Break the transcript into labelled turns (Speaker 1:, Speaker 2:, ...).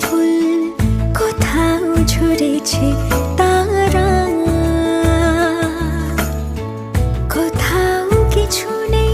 Speaker 1: ফুল কোথাও ঝরেছে তারা। কোথাও কিছু নেই।